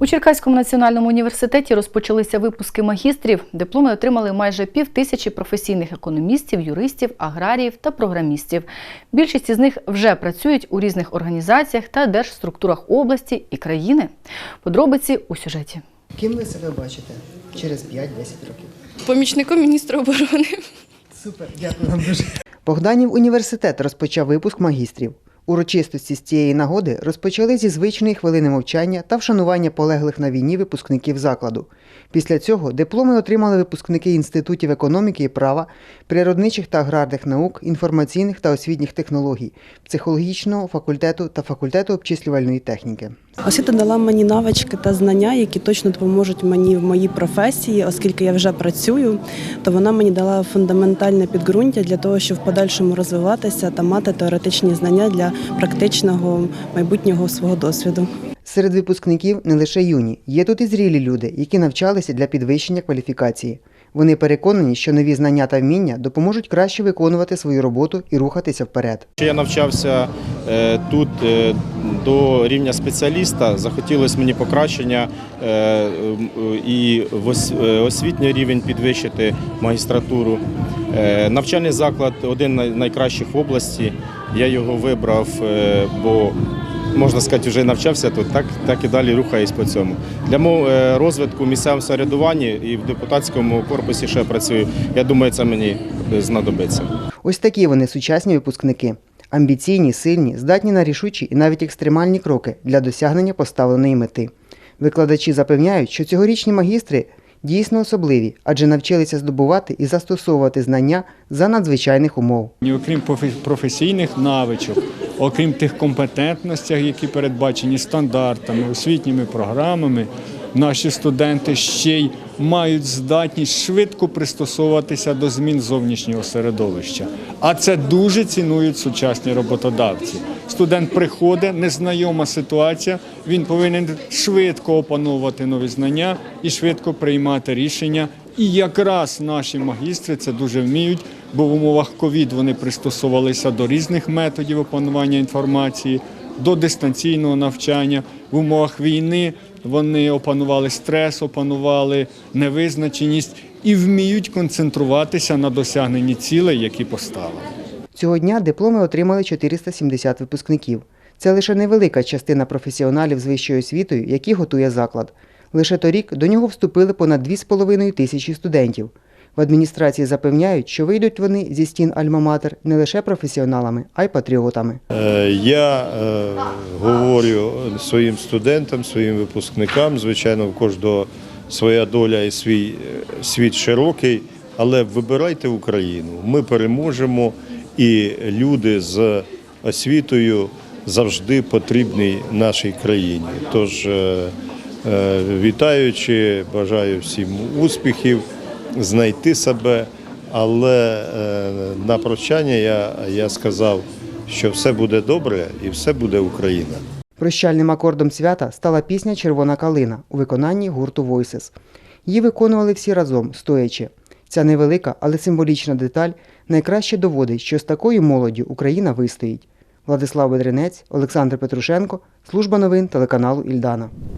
У Черкаському національному університеті розпочалися випуски магістрів. Дипломи отримали майже пів тисячі професійних економістів, юристів, аграріїв та програмістів. Більшість із них вже працюють у різних організаціях та держструктурах області і країни. Подробиці у сюжеті. Ким ви себе бачите через 5-10 років? помічником міністра оборони. Супер, дякую вам дуже. Богданів університет розпочав випуск магістрів. Урочистості з цієї нагоди розпочали зі звичної хвилини мовчання та вшанування полеглих на війні випускників закладу. Після цього дипломи отримали випускники інститутів економіки і права, природничих та аграрних наук, інформаційних та освітніх технологій, психологічного факультету та факультету обчислювальної техніки. Освіта дала мені навички та знання, які точно допоможуть мені в моїй професії, оскільки я вже працюю, то вона мені дала фундаментальне підґрунтя для того, щоб в подальшому розвиватися та мати теоретичні знання для практичного майбутнього свого досвіду. Серед випускників не лише юні, є тут і зрілі люди, які навчалися для підвищення кваліфікації. Вони переконані, що нові знання та вміння допоможуть краще виконувати свою роботу і рухатися вперед. Я навчався е, тут е, до рівня спеціаліста. Захотілося мені покращення е, і освітній рівень підвищити магістратуру. Навчальний заклад один з найкращих в області. Я його вибрав, бо можна сказати, вже навчався тут, так, так і далі рухаюсь по цьому. Для мого е, розвитку місцевого самоврядування і в депутатському корпусі ще працюю. Я думаю, це мені знадобиться. Ось такі вони сучасні випускники. Амбіційні, сильні, здатні на рішучі і навіть екстремальні кроки для досягнення поставленої мети. Викладачі запевняють, що цьогорічні магістри дійсно особливі, адже навчилися здобувати і застосовувати знання за надзвичайних умов. Окрім профе- професійних навичок, окрім тих компетентностей, які передбачені стандартами, освітніми програмами, наші студенти ще й мають здатність швидко пристосовуватися до змін зовнішнього середовища. А це дуже цінують сучасні роботодавці. Студент приходить, незнайома ситуація, він повинен швидко опановувати нові знання і швидко приймати рішення. І якраз наші магістри це дуже вміють, бо в умовах ковід вони пристосувалися до різних методів опанування інформації, до дистанційного навчання. В умовах війни вони опанували стрес, опанували невизначеність і вміють концентруватися на досягненні цілей, які поставили. Цього дня дипломи отримали 470 випускників. Це лише невелика частина професіоналів з вищою освітою, які готує заклад. Лише торік до нього вступили понад 2,5 тисячі студентів. В адміністрації запевняють, що вийдуть вони зі стін Альма-Матер не лише професіоналами, а й патріотами. Е, Я е, говорю своїм студентам, своїм випускникам, звичайно, в кожного своя доля і свій е, світ широкий, але вибирайте Україну. Ми переможемо, і люди з освітою завжди потрібні нашій країні. Тож, е, е, вітаючи, бажаю всім успіхів, знайти себе. Але е, на прощання я, я сказав, що все буде добре і все буде Україна. Прощальним акордом свята стала пісня Червона калина у виконанні гурту Voices. Її виконували всі разом, стоячи. Ця невелика, але символічна деталь найкраще доводить, що з такою молоддю Україна вистоїть. Владислав Бедренець, Олександр Петрушенко, служба новин телеканалу Ільдана.